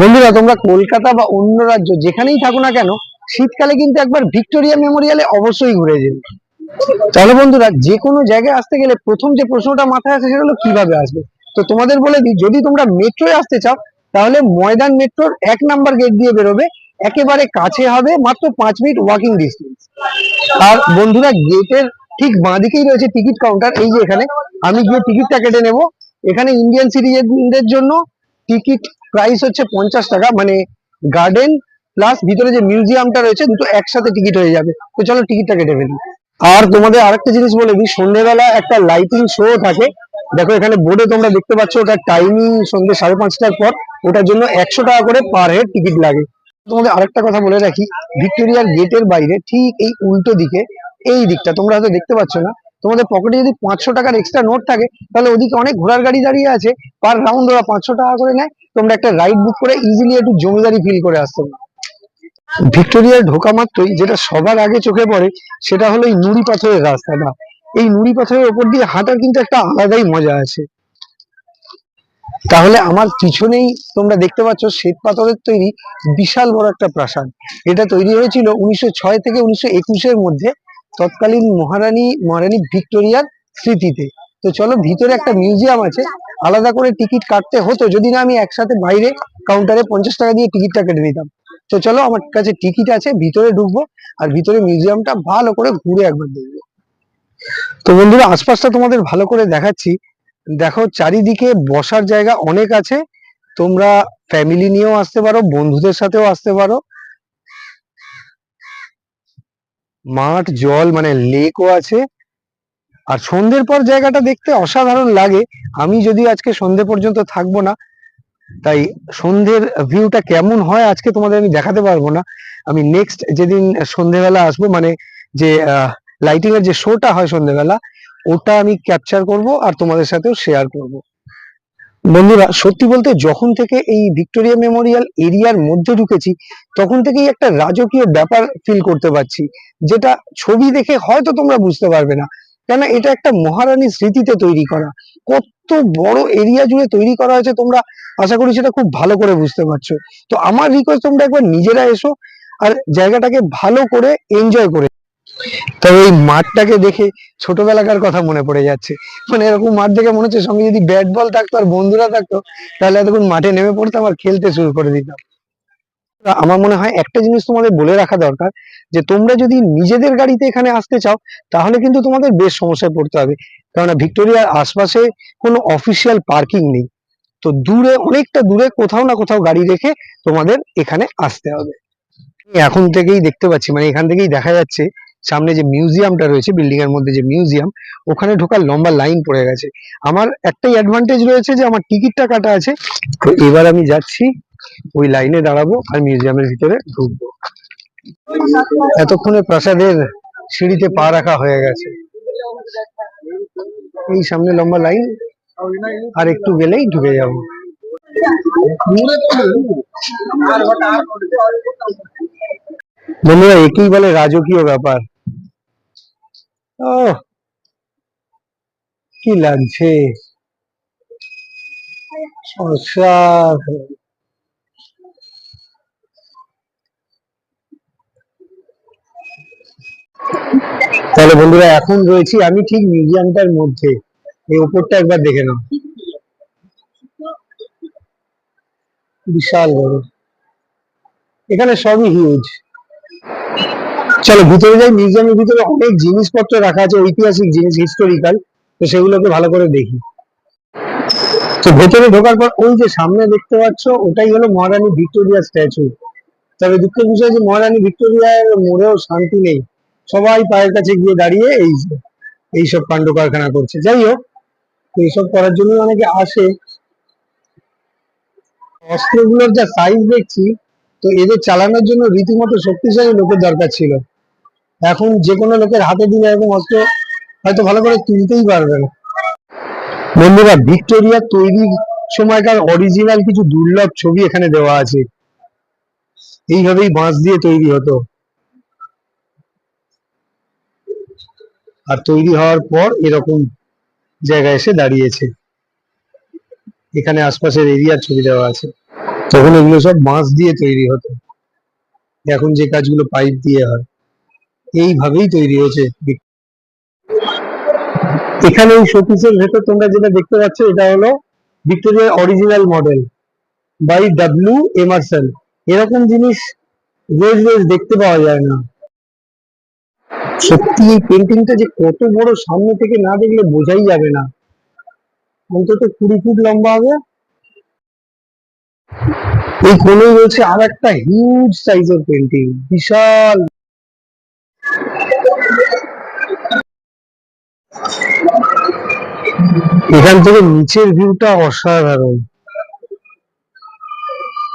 বন্ধুরা, তোমরা কলকাতা বা অন্য রাজ্য যেখানেই থাকো না কেন, শীতকালে কিন্তু একবার ভিক্টোরিয়া মেমোরিয়ালে অবশ্যই ঘুরে যেতে তাহলে বন্ধুরা যে কোনো জায়গায় আসতে গেলে প্রথম যে প্রশ্নটা মাথায় আসে সেটা হলো, কীভাবে আসবে? তো তোমাদের বলে দিই, যদি তোমরা মেট্রোয় আসতে চাও, তাহলে ময়দান মেট্রোর এক নাম্বার গেট দিয়ে বেরোবে, একেবারে কাছে হবে মাত্র পাঁচ মিনিট ওয়াকিং ডিস্টেন্স আর বন্ধুরা গেটের ঠিক বাঁদিকেই রয়েছে টিকিট কাউন্টার এই যে এখানে। আমি গিয়ে টিকিটটা কেটে নেব। এখানে ইন্ডিয়ান সিটিজেনদের জন্য টিকিট প্রাইস হচ্ছে পঞ্চাশ টাকা মানে গার্ডেন প্লাস ভিতরে যে মিউজিয়ামটা রয়েছে, দুটো একসাথে টিকিট হয়ে যাবে। তো চলো টিকিটটা কেটে ফেলি। আর তোমাদের আরেকটা জিনিস বলে দিই, সন্ধ্যেবেলা একটা লাইটিং শো থাকে। দেখো এখানে বোর্ডে তোমরা দেখতে পাচ্ছ ওটা টাইমিং সন্ধ্যে সাড়ে পাঁচটার পর, ওটার জন্য একশো টাকা করে পার হেড টিকিট লাগে। তোমাদের আরেকটা কথা বলে রাখি ভিক্টোরিয়ার গেটের বাইরে ঠিক এই উল্টো দিকে, এই দিকটা তোমরা হয়তো দেখতে পাচ্ছ না তোমাদের পকেটে যদি পাঁচশো টাকার এক্সট্রা নোট থাকে, তাহলে ওদিকে অনেক ঘোড়ার গাড়ি দাঁড়িয়ে আছে। পার রাউন্ড ওরা পাঁচশো টাকা করে নেয়। তোমরা একটা রাইড বুক করে ইজিলি একটু জমিদারি ফিল করে আসতে ভিক্টোরিয়ার ঢোকা মাত্রই যেটা সবার আগে চোখে পড়ে, সেটা হলো এই নুড়ি পাথরের রাস্তাটা এই নুড়ি পাথরের ওপর দিয়ে হাঁটার কিন্তু একটা আলাদাই মজা আছে। তাহলে আমার পিছনেই তোমরা দেখতে পাচ্ছ শ্বেত পাথরের তৈরি বিশাল বড় একটা প্রাসাদ। এটা তৈরি হয়েছিল উনিশশো ছয় থেকে উনিশশো একুশের মধ্যে। তৎকালীন মহারানী মহারানী ভিক্টোরিয়ার স্মৃতিতে। তো চলো, ভিতরে একটা মিউজিয়াম আছে। আলাদা করে টিকিট কাটতে হতো, যদি না আমি একসাথে বাইরে কাউন্টারে পঞ্চাশ টাকা দিয়ে টিকিটটা কেটে নিতাম। তো চলো, আমার কাছে টিকিট আছে, ভিতরে ঢুকবো আর ভিতরে মিউজিয়ামটা ভালো করে ঘুরে একবার দেখব। তো বন্ধুরা, আশপাশটা তোমাদের ভালো করে দেখাচ্ছি। দেখো, চারিদিকে বসার জায়গা অনেক আছে। তোমরা ফ্যামিলি নিয়েও আসতে পারো, বন্ধুদের সাথেও আসতে পারো। মাঠ, জল মানে লেকও আছে। আর সন্ধ্যের পর জায়গাটা দেখতে অসাধারণ লাগে। আমি যদি আজকে সন্ধে পর্যন্ত থাকব না, তাই সন্ধ্যের ভিউটা কেমন হয় আজকে তোমাদের আমি দেখাতে পারব না। আমি নেক্সট যেদিন সন্ধ্যেবেলা আসব মানে যে লাইটিং এর যে শোটা হয় সন্ধ্যেবেলা, ওটা আমি ক্যাপচার করব আর তোমাদের সাথেও শেয়ার করব। বন্ধুরা, সত্যি বলতে যখন থেকে এই ভিক্টোরিয়া মেমোরিয়াল এরিয়ার মধ্যে ঢুকেছি, তখন থেকেই একটা রাজকীয় ব্যাপার ফিল করতে পারছি, যেটা ছবি দেখে হয়তো তোমরা বুঝতে পারবে না। কেন এটা একটা মহারানীর স্মৃতিতে তৈরি করা। কত বড় এরিয়া জুড়ে তৈরি করা হয়েছে তোমরা, আশা করি সেটা খুব ভালো করে বুঝতে পারছ। তো আমার রিকোয়েস্ট তোমরা একবার নিজেরা এসো আর জায়গাটাকে ভালো করে এনজয় করে তবে এই মাঠটাকে দেখে ছোটবেলাকার কথা মনে পড়ে যাচ্ছে। মানে এরকম মাঠ দেখে মনে হচ্ছে সঙ্গে যদি ব্যাট বল থাকতো আর বন্ধুরা থাকতো, তাহলে এতক্ষণ মাঠে নেমে পড়তাম আর খেলতে শুরু করে দিতাম। আমার মনে হয় একটা জিনিস তোমাদের বলে রাখা দরকার, যে তোমরা যদি নিজেদের গাড়িতে এখানে আসতে চাও, তাহলে কিন্তু তোমাদের বেশ সমস্যায় পড়তে হবে। কেননা ভিক্টোরিয়ার আশপাশে কোনো অফিসিয়াল পার্কিং নেই। তো দূরে, অনেকটা দূরে কোথাও না কোথাও গাড়ি রেখে তোমাদের এখানে আসতে হবে। এখন থেকেই দেখতে পাচ্ছি মানে এখান থেকেই দেখা যাচ্ছে সামনে যে মিউজিয়ামটা রয়েছে, বিল্ডিং এর মধ্যে যে মিউজিয়াম, ওখানে ঢোকার লম্বা লাইন পড়ে গেছে। আমার একটাই অ্যাডভান্টেজ রয়েছে যে আমার টিকিটটা কাটা আছে। তো এবার আমি যাচ্ছি, ওই লাইনে দাঁড়াবো আর মিউজিয়ামের ভিতরে ঢুকবো। এতক্ষণে প্রাসাদের সিঁড়িতে পা রাখা হয়ে গেছে। এই সামনে লম্বা লাইন, আর একটু গেলেই ঢুকে যাব। বন্ধুরা, একেই বলে রাজকীয় ব্যাপার। কি লাগছে? তাহলে বন্ধুরা, এখন রয়েছি আমি ঠিক মিউজিয়ামটার মধ্যে। এই উপরটা একবার দেখে নাও। বিশাল বড়। এখানে সবই হিউজ চলো, ভিতরে যাই মিউজিয়ামের ভিতরে অনেক জিনিসপত্র রাখা আছে, ঐতিহাসিক জিনিস হিস্টোরিক্যাল তো সেগুলোকে ভালো করে দেখি। তো ভেতরে ঢোকার পর, ওই যে সামনে দেখতে পাচ্ছ, ওটাই হলো মহারানী ভিক্টোরিয়া স্ট্যাচু তবে দুঃখের বিষয় যে মহারানী ভিক্টোরিয়ার মোড়েও শান্তি নেই। সবাই পায়ের কাছে গিয়ে দাঁড়িয়ে এই এইসব কাণ্ড কারখানা করছে। যাই হোক তো এইসব করার জন্য অনেকে আসে। অস্ত্রগুলোর যা সাইজ দেখছি তো এদের চালানোর জন্য রীতিমতো শক্তিশালী লোকের দরকার ছিল। এখন যে কোনো লোকের হাতে দিলে এরকম অস্ত্র হয়তো ভালো করে তুলতেই পারবে না। বন্ধুরা, ভিক্টোরিয়া তৈরির সময়কার অরিজিনাল কিছু দুর্লভ ছবি এখানে দেওয়া আছে। এইভাবেই বাঁশ দিয়ে তৈরি হতো। আর তৈরি হওয়ার পর এরকম জায়গায় এসে দাঁড়িয়েছে। এখানে আশপাশের এরিয়ার ছবি দেওয়া আছে। তখন এগুলো সব বাঁশ দিয়ে তৈরি হতো। এখন যে কাজগুলো পাইপ দিয়ে হয়, এইভাবেই তৈরি হয়েছে এখানে এই শোপিসের ভেতর তোমরা যেটা দেখতে পাচ্ছ, এটা হলো ভিক্টোরিয়ার original model by W Emerson এরকম জিনিস রোজ রোজ দেখতে পাওয়া যায় না। সত্যি এই পেন্টিংটা যে কত বড় সামনে থেকে না দেখলে বোঝাই যাবে না। অন্তত কুড়ি ফুট লম্বা হবে। এই কোণে রয়েছে আর একটা হিউজ সাইজের পেন্টিং বিশাল। এখান থেকে নিচের ভিউটা অসাধারণ।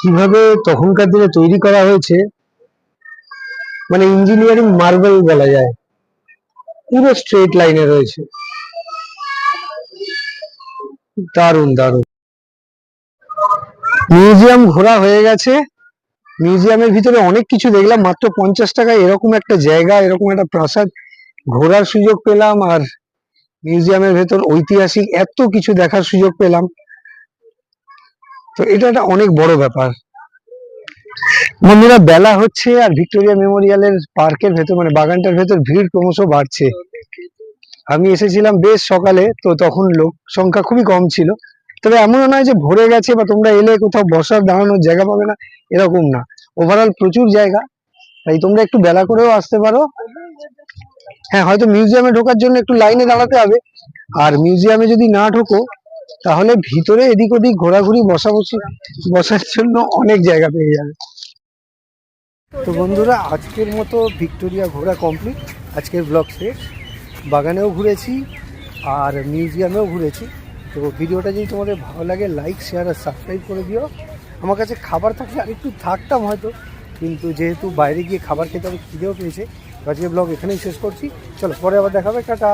কীভাবে তখনকার দিনে তৈরি করা হয়েছে মানে ইঞ্জিনিয়ারিং মার্বেল বলা যায়। পুরো স্ট্রেট লাইনে রয়েছে। দারুণ দারুণ। মিউজিয়াম ঘোরা হয়ে গেছে। মিউজিয়ামের ভিতরে অনেক কিছু দেখলাম, মাত্র পঞ্চাশ টাকায় এরকম একটা জায়গা, এরকম একটা প্রাসাদ ঘোরার সুযোগ পেলাম আর মিউজিয়ামের ভেতর ঐতিহাসিক এত কিছু দেখার সুযোগ পেলাম। তো এটা একটা অনেক বড় ব্যাপার। বন্ধুরা, বেলা হচ্ছে আর ভিক্টোরিয়া মেমোরিয়ালের পার্কের ভেতর মানে বাগানটার ভেতর ভিড় ক্রমশ বাড়ছে। আমি এসেছিলাম বেশ সকালে, তো তখন লোক সংখ্যা খুবই কম ছিল। তবে এমনও নয় যে ভরে গেছে বা তোমরা এলে কোথাও বসার দাঁড়ানোর জায়গা পাবে না, এরকম না। ওভারঅল প্রচুর জায়গা, তাই তোমরা একটু বেলা করেও আসতে পারো। হ্যাঁ হয়তো মিউজিয়ামে ঢোকার জন্য একটু লাইনে দাঁড়াতে হবে। আর মিউজিয়ামে যদি না ঢোকো, তাহলে ভিতরে এদিক ওদিক ঘোরাঘুরি বসা বসি বসার জন্য অনেক জায়গা পেয়ে যাবে। তো বন্ধুরা, আজকের মতো ভিক্টোরিয়া ঘোরা কমপ্লিট আজকের ব্লগ শেষ। বাগানেও ঘুরেছি, আর মিউজিয়ামেও ঘুরেছি। তো ভিডিওটা যদি তোমাদের ভালো লাগে লাইক শেয়ার আর সাবস্ক্রাইব করে দিও। আমার কাছে খাবার থাকলে আরেকটু থাকতাম হয়তো, কিন্তু যেহেতু বাইরে গিয়ে খাবার খেতে আমি খিদেও পেয়েছে আজকে ব্লগ এখানেই শেষ করছি। চলো, পরে আবার দেখাবে, টাটা।